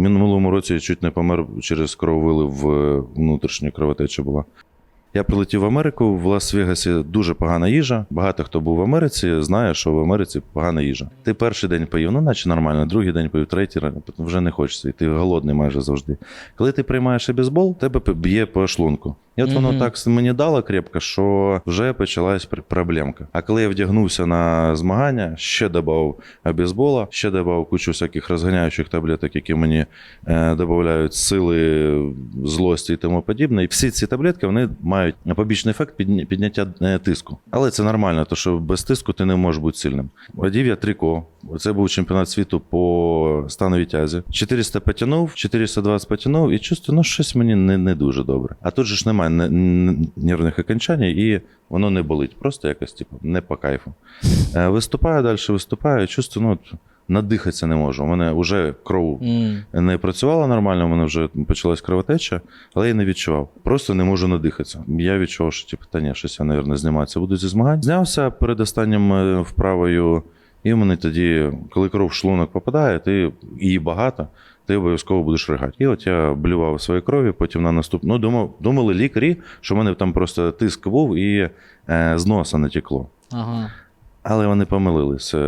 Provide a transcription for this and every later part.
минулому році я чуть не помер через крововилив в внутрішня кровотеча була. Я прилетів в Америку. В Лас-Вегасі дуже погана їжа. Багато хто був в Америці, знає, що в Америці погана їжа. Ти перший день поїв, ну наче нормально, другий день поїв, третій вже не хочеться. І ти голодний майже завжди. Коли ти приймаєш бейсбол, тебе б'є по шлунку. І от воно так мені дало крепко, що вже почалась проблемка. А коли я вдягнувся на змагання, ще додав бейсбола, ще додав кучу всяких розганяючих таблеток, які мені е, додають сили, злості і тому подібне. І всі ці таблетки вони мають побічний ефект підняття е, тиску. Але це нормально, тому що без тиску ти не можеш бути сильним. Одів я трико. Це був чемпіонат світу по становій тязі. 400 потягнув, 420 потягнув, і чувствую, ну щось мені не, не дуже добре. А тут же ж немає нервних окончань, і воно не болить. Просто якось, типу, не по кайфу. Е, Виступаю далі, виступаю, чувствую, ну. от Надихатися не можу. У мене вже кров М. не працювала нормально, у мене вже почалась кровотеча, але я не відчував. Просто не можу надихатися. Я відчував, що типу, та ні, щось я, мабуть, зніматися буду зі змагань. Знявся перед останнім е, вправою, і в мене тоді, коли кров в шлунок попадає, ти її багато. Ти обов'язково будеш ригати. І от я блював своєї крові, потім на наступну. Ну, думав, думали лікарі, що в мене там просто тиск був і е, з носа натекло. Ага. Але вони помилились. Е,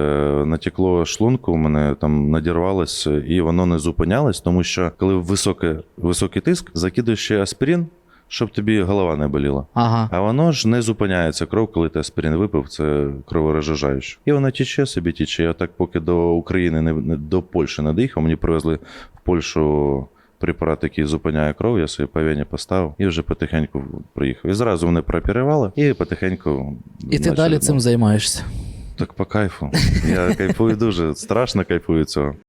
Натекло шлунку, у мене там надірвалось, і воно не зупинялось, тому що коли високий, високий тиск, закидуєш ще аспірин, щоб тобі голова не боліла. Ага. А воно ж не зупиняється кров, коли ти аспірин випив, це кроворозжижаюче. І вона тіче собі тіче. Я так поки до України не, не до Польщі не доїхав, мені привезли в Польщу. Препарат, який зупиняє кров, я собі по вені поставив і вже потихеньку приїхав. І зразу вони прооперували, і потихеньку. І ти далі цим займаєшся. так по кайфу. Я кайфую дуже, страшно кайфую цього.